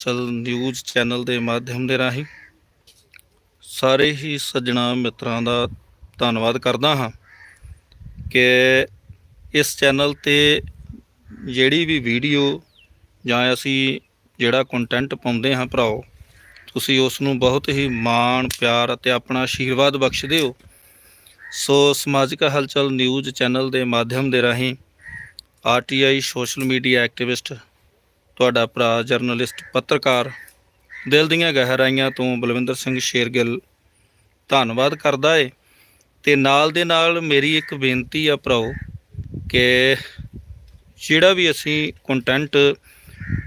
ਹਲਚਲ news channel ਦੇ ਮਾਧਿਅਮ ਦੇ ਰਾਹੀਂ ਸਾਰੇ ਹੀ ਸੱਜਣਾ ਮਿੱਤਰਾਂ ਦਾ ਧੰਨਵਾਦ ਕਰਦਾ ਹਾਂ ਕਿ ਇਸ ਚੈਨਲ ਤੇ ਜਿਹੜੀ ਵੀ ਵੀਡੀਓ ਜਾਂ ਅਸੀਂ ਜਿਹੜਾ ਕੰਟੈਂਟ ਪਾਉਂਦੇ ਹਾਂ ਭਰਾਓ, ਤੁਸੀਂ ਉਸ ਨੂੰ ਬਹੁਤ ਹੀ ਮਾਣ, ਪਿਆਰ ਅਤੇ ਆਪਣਾ ਆਸ਼ੀਰਵਾਦ ਬਖਸ਼ਦੇ ਹੋ। ਸੋ ਸਮਾਜਿਕ ਹਲਚਲ ਨਿਊਜ਼ ਚੈਨਲ ਦੇ ਮਾਧਿਅਮ ਦੇ ਰਾਹੀਂ ਆਰਟੀਆਈ ਸੋਸ਼ਲ ਮੀਡੀਆ ਐਕਟਿਵਿਸਟ ਤੁਹਾਡਾ ਭਰਾ ਜਰਨਲਿਸਟ, ਪੱਤਰਕਾਰ, ਦਿਲ ਦੀਆਂ ਗਹਿਰਾਈਆਂ ਤੋਂ ਬਲਵਿੰਦਰ ਸਿੰਘ ਸ਼ੇਰਗਿੱਲ ਧੰਨਵਾਦ ਕਰਦਾ ਏ। ਤੇ ਨਾਲ ਦੇ ਨਾਲ ਮੇਰੀ ਇੱਕ ਬੇਨਤੀ ਆ ਭਰਾਓ ਕਿ ਜਿਹੜਾ ਵੀ ਅਸੀਂ ਕੰਟੈਂਟ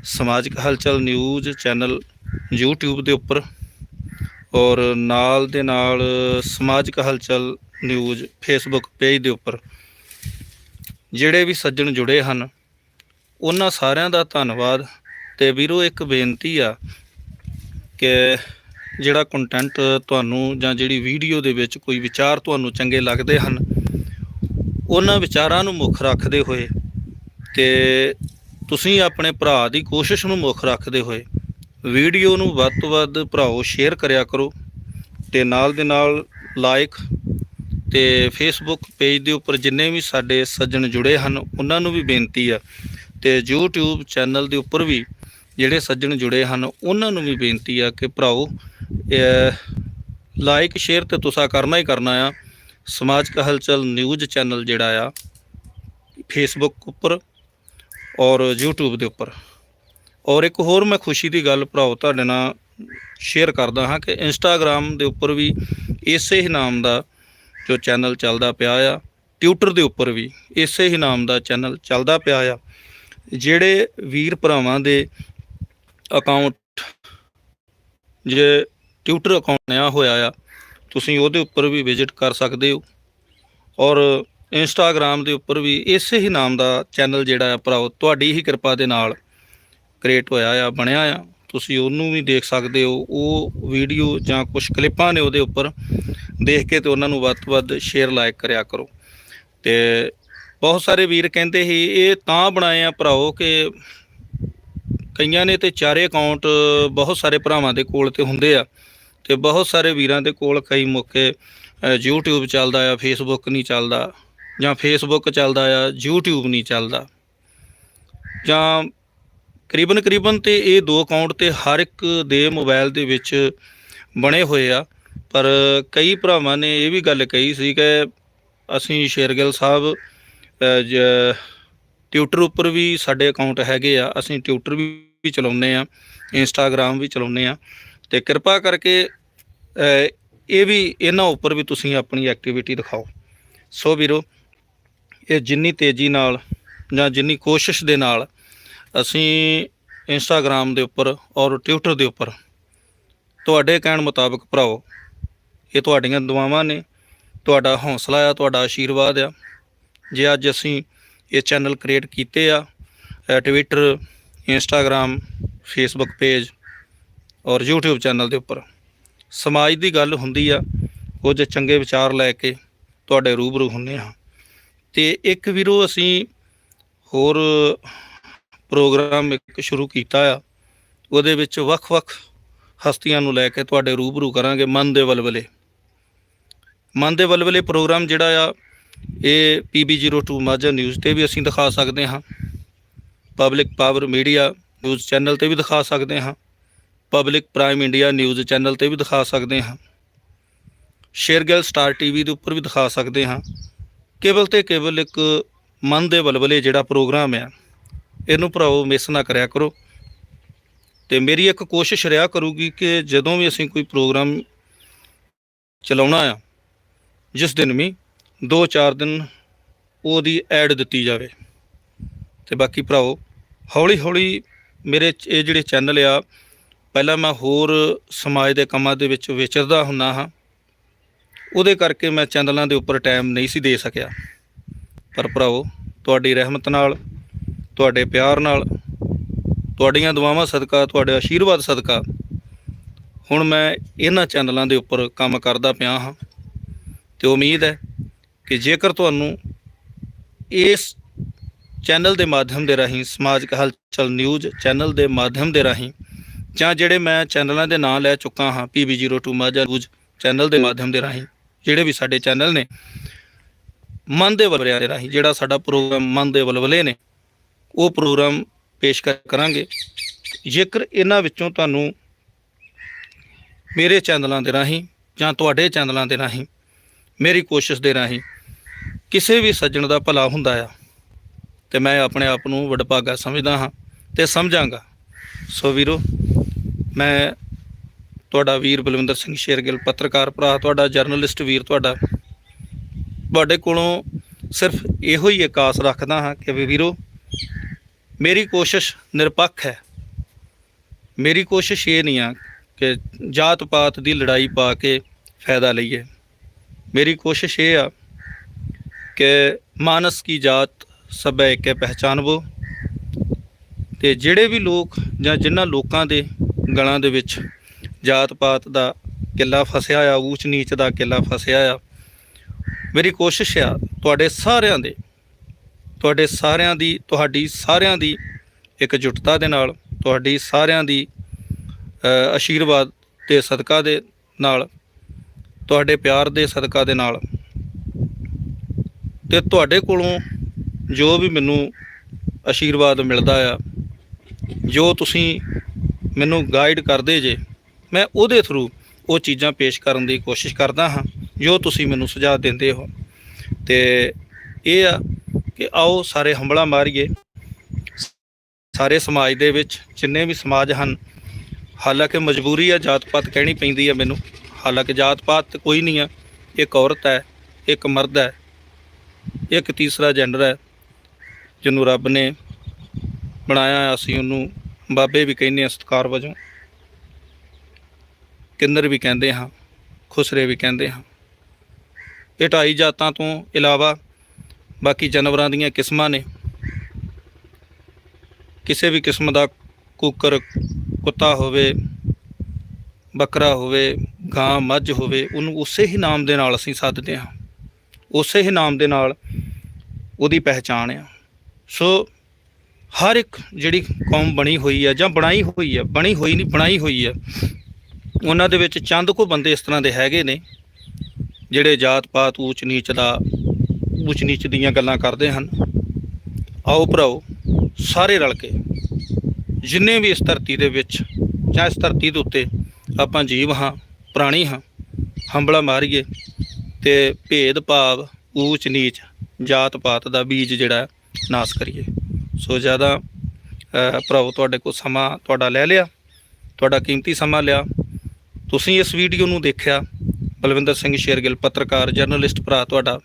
ਸਮਾਜਿਕ ਹਲਚਲ ਨਿਊਜ਼ ਚੈਨਲ YouTube ਦੇ ਉੱਪਰ ਔਰ ਨਾਲ ਦੇ ਨਾਲ ਸਮਾਜਿਕ ਹਲਚਲ ਨਿਊਜ਼ Facebook ਪੇਜ ਦੇ ਉੱਪਰ ਜਿਹੜੇ ਵੀ ਸੱਜਣ ਜੁੜੇ ਹਨ ਉਹਨਾਂ ਸਾਰਿਆਂ ਦਾ ਧੰਨਵਾਦ ਤੇ ਵੀਰੋ ਇੱਕ ਬੇਨਤੀ ਆ ਕਿ ਜਿਹੜਾ ਕੰਟੈਂਟ ਤੁਹਾਨੂੰ ਜਾਂ ਜਿਹੜੀ ਵੀਡੀਓ ਦੇ ਵਿੱਚ ਕੋਈ ਵਿਚਾਰ ਤੁਹਾਨੂੰ ਚੰਗੇ ਲੱਗਦੇ ਹਨ, ਉਹਨਾਂ ਵਿਚਾਰਾਂ ਨੂੰ ਮੁੱਖ ਰੱਖਦੇ ਹੋਏ ਤੇ ਤੁਸੀਂ ਆਪਣੇ ਭਰਾ ਦੀ ਕੋਸ਼ਿਸ਼ ਨੂੰ ਮੁੱਖ ਰੱਖਦੇ ਹੋਏ ਵੀਡੀਓ ਨੂੰ ਵੱਧ ਤੋਂ ਵੱਧ ਭਰਾਓ ਸ਼ੇਅਰ ਕਰਿਆ ਕਰੋ ਤੇ ਨਾਲ ਦੇ ਨਾਲ ਲਾਈਕ ਤੇ ਫੇਸਬੁੱਕ ਪੇਜ ਦੇ ਉੱਪਰ ਜਿੰਨੇ ਵੀ ਸਾਡੇ ਸੱਜਣ ਜੁੜੇ ਹਨ, ਉਹਨਾਂ ਨੂੰ ਵੀ ਬੇਨਤੀ ਆ ਤੇ YouTube ਚੈਨਲ ਦੇ ਉੱਪਰ ਵੀ ਜਿਹੜੇ ਸੱਜਣ ਜੁੜੇ ਹਨ, ਉਹਨਾਂ ਨੂੰ ਵੀ ਬੇਨਤੀ ਆ ਕਿ ਭਰਾਓ ਲਾਈਕ ਸ਼ੇਅਰ ਤੇ ਤੁਸਾ ਕਰਨਾ ਹੀ ਕਰਨਾ ਆ। ਸਮਾਜਿਕ ਹਲਚਲ ਨਿਊਜ਼ ਚੈਨਲ ਜਿਹੜਾ ਆ ਫੇਸਬੁੱਕ ਉੱਪਰ ਔਰ YouTube ਦੇ ਉੱਪਰ। ਔਰ ਇੱਕ ਹੋਰ ਮੈਂ ਖੁਸ਼ੀ ਦੀ ਗੱਲ ਭਰਾਓ ਤੁਹਾਡੇ ਨਾਲ ਸ਼ੇਅਰ ਕਰਦਾ ਹਾਂ ਕਿ Instagram ਦੇ ਉੱਪਰ ਵੀ ਇਸੇ ਹੀ ਨਾਮ ਦਾ ਜੋ ਚੈਨਲ ਚੱਲਦਾ ਪਿਆ ਆ ਟਿਊਟਰ ਦੇ ਉੱਪਰ ਵੀ ਇਸੇ ਹੀ ਨਾਮ ਦਾ ਚੈਨਲ ਚੱਲਦਾ ਪਿਆ ਆ। ਜਿਹੜੇ ਵੀਰ ਭਰਾਵਾਂ ਦੇ ਅਕਾਊਂਟ ਜੇ ਟਿਊਟਰ ਅਕਾਊਂਟ ਨਿਆ ਹੋਇਆ ਆ, ਤੁਸੀਂ ਉਹਦੇ ਉੱਪਰ ਵੀ ਵਿਜ਼ਿਟ ਕਰ ਸਕਦੇ ਹੋ। ਔਰ ਇੰਸਟਾਗ੍ਰam ਦੇ ਉੱਪਰ ਵੀ ਇਸੇ ਹੀ ਨਾਮ ਦਾ ਚੈਨਲ ਜਿਹੜਾ ਆ ਭਰਾਓ, ਤੁਹਾਡੀ ਹੀ ਕਿਰਪਾ ਦੇ ਨਾਲ ਕ੍ਰੀਏਟ ਹੋਇਆ ਆ, ਬਣਿਆ ਆ। ਤੁਸੀਂ ਉਹਨੂੰ ਵੀ ਦੇਖ ਸਕਦੇ ਹੋ, ਉਹ ਵੀਡੀਓ ਜਾਂ ਕੁਝ ਕਲਿੱਪਾਂ ਨੇ ਉਹਦੇ ਉੱਪਰ, ਦੇਖ ਕੇ ਤੇ ਉਹਨਾਂ ਨੂੰ ਵੱਧ ਤੋਂ ਵੱਧ ਸ਼ੇਅਰ ਲਾਈਕ ਕਰਿਆ ਕਰੋ। ਤੇ ਬਹੁਤ ਸਾਰੇ ਵੀਰ ਕਹਿੰਦੇ ਸੀ ਇਹ ਤਾਂ ਬਣਾਏ ਆ ਭਰਾਓ ਕਿ ਕਈਆਂ ਨੇ ਤੇ ਚਾਰੇ ਅਕਾਊਂਟ ਬਹੁਤ ਸਾਰੇ ਭਰਾਵਾਂ ਦੇ ਕੋਲ ਤੇ ਹੁੰਦੇ ਆ ਤੇ ਬਹੁਤ ਸਾਰੇ ਵੀਰਾਂ ਦੇ ਕੋਲ ਕਈ ਮੌਕੇ ਅ, YouTube ਚੱਲਦਾ ਆ Facebook ਨਹੀਂ ਚੱਲਦਾ ਜਾਂ Facebook ਚੱਲਦਾ ਆ YouTube ਨਹੀਂ ਚੱਲਦਾ। ਜਾਂ ਕਰੀਬਨ ਕਰੀਬਨ ਤੇ ਇਹ ਦੋ ਅਕਾਊਂਟ ਤੇ ਹਰ ਇੱਕ ਦੇ ਮੋਬਾਈਲ ਦੇ ਵਿੱਚ ਬਣੇ ਹੋਏ ਆ ਪਰ ਕਈ ਭਰਾਵਾਂ ਨੇ ਇਹ ਵੀ ਗੱਲ ਕਹੀ ਸੀ ਕਿ ਅਸੀਂ ਸ਼ੇਰਗਿੱਲ ਸਾਹਿਬ ਟਿਊਟਰ ਉੱਪਰ ਵੀ ਸਾਡੇ ਅਕਾਊਂਟ ਹੈਗੇ ਆ, ਅਸੀਂ ਟਿਊਟਰ ਵੀ ਚਲਾਉਂਦੇ ਆ ਇੰਸਟਾਗ੍ਰam ਵੀ ਚਲਾਉਂਦੇ ਆ, ਤੇ ਕਿਰਪਾ ਕਰਕੇ ਇਹ ਵੀ, ਇਹਨਾਂ ਉੱਪਰ ਵੀ ਤੁਸੀਂ ਆਪਣੀ ਐਕਟੀਵਿਟੀ ਦਿਖਾਓ। ਸੋ ਵੀਰੋ, ਇਹ ਜਿੰਨੀ ਤੇਜ਼ੀ ਨਾਲ ਜਾਂ ਜਿੰਨੀ ਕੋਸ਼ਿਸ਼ ਦੇ ਨਾਲ ਅਸੀਂ ਇੰਸਟਾਗ੍ਰam ਦੇ ਉੱਪਰ ਔਰ ਟਵਿੱਟਰ ਦੇ ਉੱਪਰ ਤੁਹਾਡੇ ਕਹਿਣ ਮੁਤਾਬਕ ਭਰਾਓ, ਇਹ ਤੁਹਾਡੀਆਂ ਦੁਆਵਾਂ ਨੇ, ਤੁਹਾਡਾ ਹੌਸਲਾ ਆ, ਤੁਹਾਡਾ ਆਸ਼ੀਰਵਾਦ ਆ ਜੇ ਅੱਜ ਅਸੀਂ ਇਹ ਚੈਨਲ ਕ੍ਰੀਏਟ ਕੀਤੇ ਆ ਟਵਿੱਟਰ ਇੰਸਟਾਗ੍ਰam ਫੇਸਬੁੱਕ ਪੇਜ ਔਰ YouTube ਚੈਨਲ ਦੇ ਉੱਪਰ, ਸਮਾਜ ਦੀ ਗੱਲ ਹੁੰਦੀ ਆ, ਕੁਝ ਚੰਗੇ ਵਿਚਾਰ ਲੈ ਕੇ ਤੁਹਾਡੇ ਰੂਬਰੂ ਹੁੰਨੇ ਆ ਤੇ ਇੱਕ ਵੀਰੋ ਅਸੀਂ ਹੋਰ ਪ੍ਰੋਗਰਾਮ ਇੱਕ ਸ਼ੁਰੂ ਕੀਤਾ ਆ, ਉਹਦੇ ਵਿੱਚ ਵੱਖ-ਵੱਖ ਹਸਤੀਆਂ ਨੂੰ ਲੈ ਕੇ ਤੁਹਾਡੇ ਰੂਬਰੂ ਕਰਾਂਗੇ ਮਨ ਦੇ ਵਲਵਲੇ। ਮਨ ਦੇ ਵਲਵਲੇ ਪ੍ਰੋਗਰਾਮ ਜਿਹੜਾ ਆ ਇਹ PB02 ਮਾਝਾ ਨਿਊਜ਼ ਤੇ ਵੀ ਅਸੀਂ ਦਿਖਾ ਸਕਦੇ ਹਾਂ। Public power media news channel ਤੇ ਵੀ ਦਿਖਾ ਸਕਦੇ ਹਾਂ। Public prime India news channel ਤੇ ਵੀ ਦਿਖਾ ਸਕਦੇ ਹਾਂ। ਸ਼ੇਰਗਿਲ ਸਟਾਰ ਟੀਵੀ ਦੇ ਉੱਪਰ ਵੀ ਦਿਖਾ ਸਕਦੇ ਹਾਂ। ਕੇਵਲ ਤੇ ਕੇਵਲ ਇੱਕ ਮਨ ਦੇ ਵਲਵਲੇ ਜਿਹੜਾ ਪ੍ਰੋਗਰਾਮ ਆ, ਇਹਨੂੰ ਭਰਾਓ ਮਿਸ ਨਾ ਕਰਿਆ ਕਰੋ। ਤੇ ਮੇਰੀ ਇੱਕ ਕੋਸ਼ਿਸ਼ ਰਿਹਾ ਕਰੂਗੀ ਕਿ ਜਦੋਂ ਵੀ ਅਸੀਂ ਕੋਈ ਪ੍ਰੋਗਰਾਮ ਚਲਾਉਣਾ ਆ, ਜਿਸ ਦਿਨ ਵੀ 2-4 ਦਿਨ ਉਹਦੀ ਐਡ ਦਿੱਤੀ ਜਾਵੇ। ਤੇ ਬਾਕੀ ਭਰਾਓ ਹੌਲੀ ਹੌਲੀ ਮੇਰੇ ਚ- ਇਹ ਜਿਹੜੇ ਚੈਨਲ ਆ, ਪਹਿਲਾਂ ਮੈਂ ਹੋਰ ਸਮਾਜ ਦੇ ਕੰਮਾਂ ਦੇ ਵਿੱਚ ਵਿਚਰਦਾ ਹੁੰਨਾ ਹਾਂ। ਉਹਦੇ ਕਰਕੇ ਮੈਂ ਚੈਨਲਾਂ ਦੇ ਉੱਪਰ ਟਾਈਮ ਨਹੀਂ ਸੀ ਦੇ ਸਕਿਆ। ਪਰ ਭਰਾਓ, ਤੁਹਾਡੀ ਰਹਿਮਤ ਨਾਲ, ਤੁਹਾਡੇ ਪਿਆਰ ਨਾਲ, ਤੁਹਾਡੀਆਂ ਦੁਆਵਾਂ ਸਦਕਾ, ਤੁਹਾਡੇ ਆਸ਼ੀਰਵਾਦ ਸਦਕਾ, ਹੁਣ ਮੈਂ ਇਹਨਾਂ ਚੈਨਲਾਂ ਦੇ ਉੱਪਰ ਕੰਮ ਕਰਦਾ ਪਿਆ ਹਾਂ। ਤੇ ਉਮੀਦ ਹੈ ਕਿ ਜੇਕਰ ਤੁਹਾਨੂੰ ਇਸ ਚੈਨਲ ਦੇ ਮਾਧਿਅਮ ਦੇ ਰਾਹੀਂ ਸਮਾਜਿਕ ਹਲਚਲ ਨਿਊਜ਼ ਚੈਨਲ ਦੇ ਮਾਧਿਅਮ ਦੇ ਰਾਹੀਂ ਜਾਂ ਜਿਹੜੇ ਮੈਂ ਚੈਨਲਾਂ ਦੇ ਨਾਂ ਲੈ ਚੁੱਕਾ ਹਾਂ PB02 ਮਾਝਾ ਨਿਊਜ਼ ਚੈਨਲ ਦੇ ਮਾਧਿਅਮ ਦੇ ਰਾਹੀਂ, ਜਿਹੜੇ ਵੀ ਸਾਡੇ ਚੈਨਲ ਨੇ, ਮਨ ਦੇ ਵਲਵਲਿਆਂ ਦੇ ਰਾਹੀਂ, ਜਿਹੜਾ ਸਾਡਾ ਪ੍ਰੋਗਰਾਮ ਮਨ ਦੇ ਵਲਵਲੇ ਨੇ, ਉਹ ਪ੍ਰੋਗਰਾਮ ਪੇਸ਼ ਕਰਾਂਗੇ। ਜੇਕਰ ਇਹਨਾਂ ਵਿੱਚੋਂ ਤੁਹਾਨੂੰ ਮੇਰੇ ਚੈਨਲਾਂ ਦੇ ਰਾਹੀਂ ਜਾਂ ਤੁਹਾਡੇ ਚੈਨਲਾਂ ਦੇ ਰਾਹੀਂ ਮੇਰੀ ਕੋਸ਼ਿਸ਼ ਦੇ ਰਾਹੀਂ ਕਿਸੇ ਵੀ ਸੱਜਣ ਦਾ ਭਲਾ ਹੁੰਦਾ ਆ ਤੇ ਮੈਂ ਆਪਣੇ ਆਪ ਨੂੰ ਵਡਭਾਗਾ ਸਮਝਦਾ ਹਾਂ ਤੇ ਸਮਝਾਂਗਾ। ਸੋ ਵੀਰੋ, ਮੈਂ ਤੁਹਾਡਾ ਵੀਰ ਬਲਵਿੰਦਰ ਸਿੰਘ ਸ਼ੇਰਗਿੱਲ, ਪੱਤਰਕਾਰ ਭਰਾ, ਤੁਹਾਡਾ ਜਰਨਲਿਸਟ ਵੀਰ ਤੁਹਾਡਾ, ਤੁਹਾਡੇ ਕੋਲੋਂ ਸਿਰਫ ਇਹੋ ਹੀ ਇੱਕ ਆਸ ਰੱਖਦਾ ਹਾਂ ਕਿ ਵੀਰੋ, ਮੇਰੀ ਕੋਸ਼ਿਸ਼ ਨਿਰਪੱਖ ਹੈ। ਮੇਰੀ ਕੋਸ਼ਿਸ਼ ਇਹ ਨਹੀਂ ਆ ਕਿ ਜਾਤ ਪਾਤ ਦੀ ਲੜਾਈ ਪਾ ਕੇ ਫਾਇਦਾ ਲਈਏ। ਮੇਰੀ ਕੋਸ਼ਿਸ਼ ਇਹ ਆ ਕਿ ਮਾਨਸ ਕੀ ਜਾਤ ਸਭ ਇੱਕ ਹੈ ਪਹਿਚਾਨਵੋ ਤੇ ਜਿਹੜੇ ਵੀ ਲੋਕ ਜਾਂ ਜਿਨ੍ਹਾਂ ਲੋਕਾਂ ਦੇ ਗਲਾਂ ਦੇ ਵਿੱਚ ਜਾਤ ਪਾਤ ਦਾ ਕਿੱਲਾ ਫਸਿਆ ਆ ਊਚ ਨੀਚ ਦਾ ਕਿੱਲਾ ਫਸਿਆ ਆ, ਮੇਰੀ ਕੋਸ਼ਿਸ਼ ਆ ਤੁਹਾਡੇ ਸਾਰਿਆਂ ਦੇ, ਤੁਹਾਡੇ ਸਾਰਿਆਂ ਦੀ, ਤੁਹਾਡੀ ਸਾਰਿਆਂ ਦੀ ਇਕਜੁੱਟਤਾ ਦੇ ਨਾਲ, ਤੁਹਾਡੀ ਸਾਰਿਆਂ ਦੀ ਆਸ਼ੀਰਵਾਦ ਤੇ ਸਦਕਾ ਦੇ ਨਾਲ ਤੁਹਾਡੇ ਪਿਆਰ ਦੇ ਸਦਕਾ ਦੇ ਨਾਲ ਤੇ ਤੁਹਾਡੇ ਕੋਲੋਂ ਜੋ ਵੀ ਮੈਨੂੰ ਆਸ਼ੀਰਵਾਦ ਮਿਲਦਾ ਆ, ਜੋ ਤੁਸੀਂ ਮੈਨੂੰ ਗਾਈਡ ਕਰਦੇ ਜੇ, ਮੈਂ ਉਹਦੇ ਥਰੂ ਉਹ ਚੀਜ਼ਾਂ ਪੇਸ਼ ਕਰਨ ਦੀ ਕੋਸ਼ਿਸ਼ ਕਰਦਾ ਹਾਂ, ਜੋ ਤੁਸੀਂ ਮੈਨੂੰ ਸੁਝਾਅ ਦਿੰਦੇ ਹੋ। ਤੇ ਇਹ ਆ ਕਿ ਆਓ ਸਾਰੇ ਹੰਬਲਾ ਮਾਰੀਏ। ਸਾਰੇ ਸਮਾਜ ਦੇ ਵਿੱਚ ਜਿੰਨੇ ਵੀ ਸਮਾਜ ਹਨ, ਹਾਲਾਂਕਿ ਮਜਬੂਰੀ ਆ ਜਾਤ ਪਾਤ ਕਹਿਣੀ ਪੈਂਦੀ ਆ ਮੈਨੂੰ। ਹਾਲਾਂਕਿ ਜਾਤ ਪਾਤ ਕੋਈ ਨਹੀਂ ਹੈ ਇੱਕ ਔਰਤ ਹੈ, ਇੱਕ ਮਰਦ ਹੈ, ਇੱਕ ਤੀਸਰਾ ਜੈਂਡਰ ਹੈ, ਜਿਹਨੂੰ ਰੱਬ ਨੇ ਬਣਾਇਆ ਅਸੀਂ ਉਹਨੂੰ ਬਾਬੇ ਵੀ ਕਹਿੰਦੇ ਆ, ਸਤਕਾਰ ਵਜੋਂ। ਕਿੰਨਰ ਵੀ ਕਹਿੰਦੇ ਹਾਂ, ਖੁਸਰੇ ਵੀ ਕਹਿੰਦੇ ਹਾਂ। ਇਹ ਢਾਈ ਜਾਤਾਂ ਤੋਂ ਇਲਾਵਾ ਬਾਕੀ ਜਾਨਵਰਾਂ ਦੀਆਂ ਕਿਸਮਾਂ ਨੇ। ਕਿਸੇ ਵੀ ਕਿਸਮ ਦਾ ਕੁੱਕਰ, ਕੁੱਤਾ ਹੋਵੇ, ਬੱਕਰਾ ਹੋਵੇ ਗਾਂ ਮੱਝ ਹੋਵੇ, ਉਹਨੂੰ ਉਸੇ ਹੀ ਨਾਮ ਦੇ ਨਾਲ ਅਸੀਂ ਸੱਦਦੇ ਹਾਂ। ਉਸੇ ਹੀ ਨਾਮ ਦੇ ਨਾਲ ਉਹਦੀ ਪਹਿਚਾਣ ਆ। ਸੋ ਹਰ ਇੱਕ ਜਿਹੜੀ ਕੌਮ ਬਣੀ ਹੋਈ ਹੈ ਜਾਂ ਬਣਾਈ ਹੋਈ ਹੈ ਬਣੀ ਹੋਈ ਨਹੀਂ, ਬਣਾਈ ਹੋਈ ਹੈ ਉਹਨਾਂ ਦੇ ਵਿੱਚ ਚੰਦ ਕੋ ਬੰਦੇ ਇਸ ਤਰ੍ਹਾਂ ਦੇ ਹੈਗੇ ਨੇ, ਜਿਹੜੇ ਜਾਤ ਪਾਤ ਊਚ ਨੀਚ ਦਾ ਊਚ ਨੀਚ ਦੀਆਂ ਗੱਲਾਂ ਕਰਦੇ ਹਨ। ਆਓ ਭਰਾਓ, ਸਾਰੇ ਰਲ ਕੇ ਜਿੰਨੇ ਵੀ ਇਸ ਧਰਤੀ ਦੇ ਵਿੱਚ ਜਾਂ ਇਸ ਧਰਤੀ ਦੇ ਉੱਤੇ ਆਪਾਂ ਜੀਵ ਹਾਂ ਪੁਰਾਣੀ ਹਾਂ। ਹੰਬਲਾ ਮਾਰੀਏ ਤੇ ਭੇਦ ਭਾਵ ਊਚ ਨੀਚ ਜਾਤ ਪਾਤ ਦਾ ਬੀਜ ਜਿਹੜਾ ਨਾਸ ਕਰੀਏ। ਸੋ ਜ਼ਿਆਦਾ ਅ, ਭਰਾਓ ਤੁਹਾਡੇ ਕੋਲ ਸਮਾਂ ਤੁਹਾਡਾ ਲੈ ਲਿਆ ਤੁਹਾਡਾ ਕੀਮਤੀ ਸਮਾਂ ਲਿਆ। ਤੁਸੀਂ ਇਸ ਵੀਡੀਓ ਨੂੰ ਦੇਖਿਆ ਬਲਵਿੰਦਰ ਸਿੰਘ ਸ਼ੇਰਗਿੱਲ ਪੱਤਰਕਾਰ ਜਰਨਲਿਸਟ ਭਰਾ ਤੁਹਾਡਾ।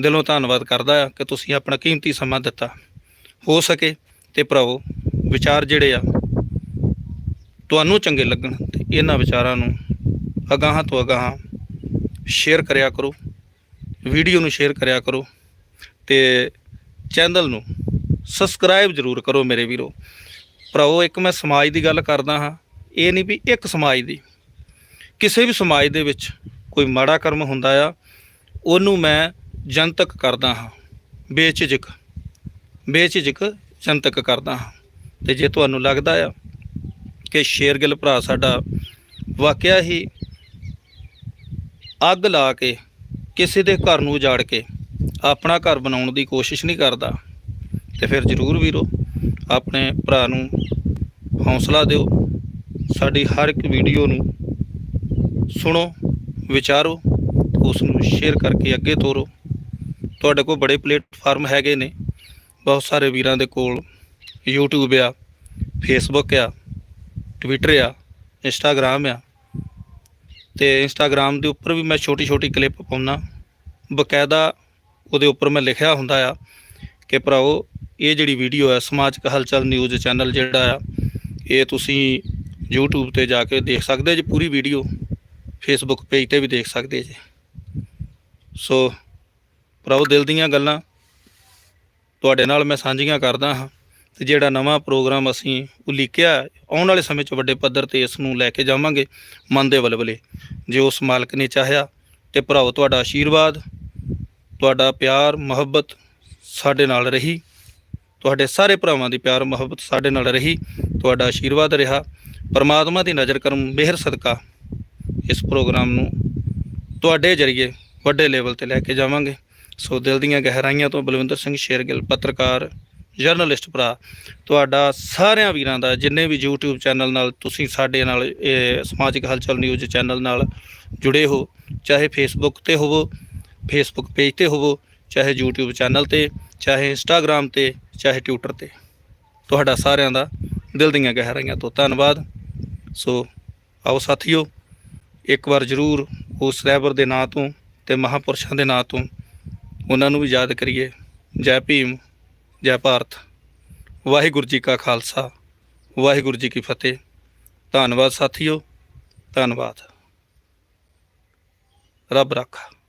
ਦਿਲੋਂ ਧੰਨਵਾਦ ਕਰਦਾ ਆ ਕਿ ਤੁਸੀਂ ਆਪਣਾ ਕੀਮਤੀ ਸਮਾਂ ਦਿੱਤਾ। ਹੋ ਸਕੇ ਤੇ ਭਰਾਓ ਵਿਚਾਰ ਜਿਹੜੇ ਆ ਤੁਹਾਨੂੰ ਚੰਗੇ ਲੱਗਣ ਤੇ ਇਹਨਾਂ ਵਿਚਾਰਾਂ ਨੂੰ ਅਗਾਹਾਂ ਤੋਂ ਅਗਾਹਾਂ ਸ਼ੇਅਰ ਕਰਿਆ ਕਰੋ ਵੀਡੀਓ ਨੂੰ ਸ਼ੇਅਰ ਕਰਿਆ ਕਰੋ ਤੇ ਚੈਨਲ ਨੂੰ ਸਬਸਕ੍ਰਾਈਬ ਜ਼ਰੂਰ ਕਰੋ ਮੇਰੇ ਵੀਰੋ। ਭਰਾਓ ਇੱਕ ਮੈਂ ਸਮਾਜ ਦੀ ਗੱਲ ਕਰਦਾ ਹਾਂ, ਇਹ ਨਹੀਂ ਵੀ ਇੱਕ ਸਮਾਜ ਦੀ। ਕਿਸੇ ਵੀ ਸਮਾਜ ਦੇ ਵਿੱਚ ਕੋਈ ਮਾੜਾ ਕਰਮ ਹੁੰਦਾ ਆ, ਉਹਨੂੰ ਮੈਂ ਜਨਤਕ ਕਰਦਾ ਹਾਂ ਬੇਚਿਜਕ ਬੇਚਿਜਕ ਜਨਤਕ ਕਰਦਾ ਹਾਂ। ਤੇ ਜੇ ਤੁਹਾਨੂੰ ਲੱਗਦਾ ਆ ਕਿ ਸ਼ੇਰਗਿੱਲ ਭਰਾ ਸਾਡਾ ਵਾਕਿਆ ਹੀ ਅੱਗ ਲਾ ਕੇ, ਕਿਸੇ ਦੇ ਘਰ ਨੂੰ ਉਜਾੜ ਕੇ ਆਪਣਾ ਘਰ ਬਣਾਉਣ ਦੀ ਕੋਸ਼ਿਸ਼ ਨਹੀਂ ਕਰਦਾ। ਤੇ ਫਿਰ ਜ਼ਰੂਰ ਵੀਰੋ, ਆਪਣੇ ਭਰਾ ਨੂੰ ਹੌਸਲਾ ਦਿਓ। ਸਾਡੀ ਹਰ ਇੱਕ ਵੀਡੀਓ ਨੂੰ ਸੁਣੋ, ਵਿਚਾਰੋ ਉਸ ਨੂੰ ਸ਼ੇਅਰ ਕਰਕੇ ਅੱਗੇ ਤੋਰੋ। ਤੁਹਾਡੇ ਕੋਲ ਬੜੇ ਪਲੇਟਫਾਰਮ ਹੈਗੇ ਨੇ। ਬਹੁਤ ਸਾਰੇ ਵੀਰਾਂ ਦੇ ਕੋਲ YouTube ਆ, Facebook ਆ ਟਵਿੱਟਰ ਆ ਇੰਸਟਾਗ੍ਰਾਮ ਆ। ਤੇ ਇੰਸਟਾਗ੍ਰਾਮ ਦੇ ਉੱਪਰ ਵੀ ਮੈਂ ਛੋਟੀ ਛੋਟੀ ਕਲਿੱਪ ਪਾਉਣਾ ਬਕਾਇਦਾ ਉਹਦੇ ਉੱਪਰ ਮੈਂ ਲਿਖਿਆ ਹੁੰਦਾ ਆ ਕਿ ਭਰਾਓ, ਇਹ ਜਿਹੜੀ ਵੀਡੀਓ ਹੈ ਸਮਾਜਿਕ ਹਲਚਲ ਨਿਊਜ਼ ਚੈਨਲ ਜਿਹੜਾ ਆ, ਇਹ ਤੁਸੀਂ YouTube ਤੇ ਜਾ ਕੇ ਦੇਖ ਸਕਦੇ ਜੀ ਪੂਰੀ ਵੀਡੀਓ Facebook ਪੇਜ ਤੇ ਵੀ ਦੇਖ ਸਕਦੇ ਜੀ। ਸੋ ਭਰਾਓ, ਦਿਲ ਦੀਆਂ ਗੱਲਾਂ ਤੁਹਾਡੇ ਨਾਲ ਮੈਂ ਸਾਂਝੀਆਂ ਕਰਦਾ ਹਾਂ। ਤੇ ਜਿਹੜਾ ਨਵਾਂ ਪ੍ਰੋਗਰਾਮ ਅਸੀਂ ਉਲੀਕਿਆ ਆਉਣ ਵਾਲੇ ਸਮੇਂ 'ਚ ਵੱਡੇ ਪੱਧਰ ਤੇ ਇਸ ਨੂੰ ਲੈ ਕੇ ਜਾਵਾਂਗੇ ਮਨ ਦੇ ਵਲਵਲੇ ਜੇ ਉਸ ਮਾਲਕ ਨੇ ਚਾਹਿਆ ਤੇ ਭਰਾਓ, ਤੁਹਾਡਾ ਆਸ਼ੀਰਵਾਦ ਤੁਹਾਡਾ ਪਿਆਰ, ਮੁਹੱਬਤ ਸਾਡੇ ਨਾਲ ਰਹੀ। ਤੁਹਾਡੇ ਸਾਰੇ ਭਰਾਵਾਂ ਦੀ ਪਿਆਰ, ਮੁਹੱਬਤ ਸਾਡੇ ਨਾਲ ਰਹੀ। ਤੁਹਾਡਾ ਆਸ਼ੀਰਵਾਦ ਰਿਹਾ। ਪਰਮਾਤਮਾ ਦੀ ਨਜ਼ਰ ਕਰਮ ਮਿਹਰ ਸਦਕਾ ਇਸ ਪ੍ਰੋਗਰਾਮ ਨੂੰ ਤੁਹਾਡੇ ਜਰੀਏ ਵੱਡੇ ਲੈਵਲ ਤੇ ਲੈ ਕੇ ਜਾਵਾਂਗੇ। ਸੋ ਦਿਲ ਦੀਆਂ ਗਹਿਰਾਈਆਂ ਤੋਂ ਬਲਵਿੰਦਰ ਸਿੰਘ ਸ਼ੇਰਗਿੱਲ, ਪੱਤਰਕਾਰ ਜਰਨਲਿਸਟ ਭਰਾ, ਤੁਹਾਡਾ ਸਾਰਿਆਂ ਵੀਰਾਂ ਦਾ ਜਿੰਨੇ ਵੀ YouTube ਚੈਨਲ ਨਾਲ ਤੁਸੀਂ ਸਾਡੇ ਨਾਲ, ਇਹ ਸਮਾਜਿਕ ਹਲਚਲ ਨਿਊਜ਼ ਚੈਨਲ ਨਾਲ ਜੁੜੇ ਹੋ, ਚਾਹੇ Facebook ਤੇ ਹੋਵੋ, Facebook ਪੇਜ ਤੇ ਹੋਵੋ, ਚਾਹੇ YouTube ਚੈਨਲ ਤੇ, ਚਾਹੇ Instagram ਤੇ, ਚਾਹੇ Twitter ਤੇ। ਤੁਹਾਡਾ ਸਾਰਿਆਂ ਦਾ ਦਿਲ ਦੀਆਂ ਗਹਿਰਾਈਆਂ ਤੋਂ ਧੰਨਵਾਦ। ਸੋ ਆਓ ਸਾਥੀਓ, ਇੱਕ ਵਾਰ ਜ਼ਰੂਰ ਉਸ ਰਹਿਬਰ ਦੇ ਨਾਂ ਤੋਂ ਤੇ ਮਹਾਪੁਰਸ਼ਾਂ ਦੇ ਨਾਂ ਤੋਂ ਉਹਨਾਂ ਨੂੰ ਵੀ ਯਾਦ ਕਰੀਏ। ਜੈ ਭੀਮ। ਜੈ ਭਾਰਤ। ਵਾਹਿਗੁਰੂ ਜੀ ਕਾ ਖਾਲਸਾ, ਵਾਹਿਗੁਰੂ ਜੀ ਕੀ ਫਤਿਹ। ਧੰਨਵਾਦ ਸਾਥੀਓ, ਧੰਨਵਾਦ। ਰੱਬ ਰੱਖਾ।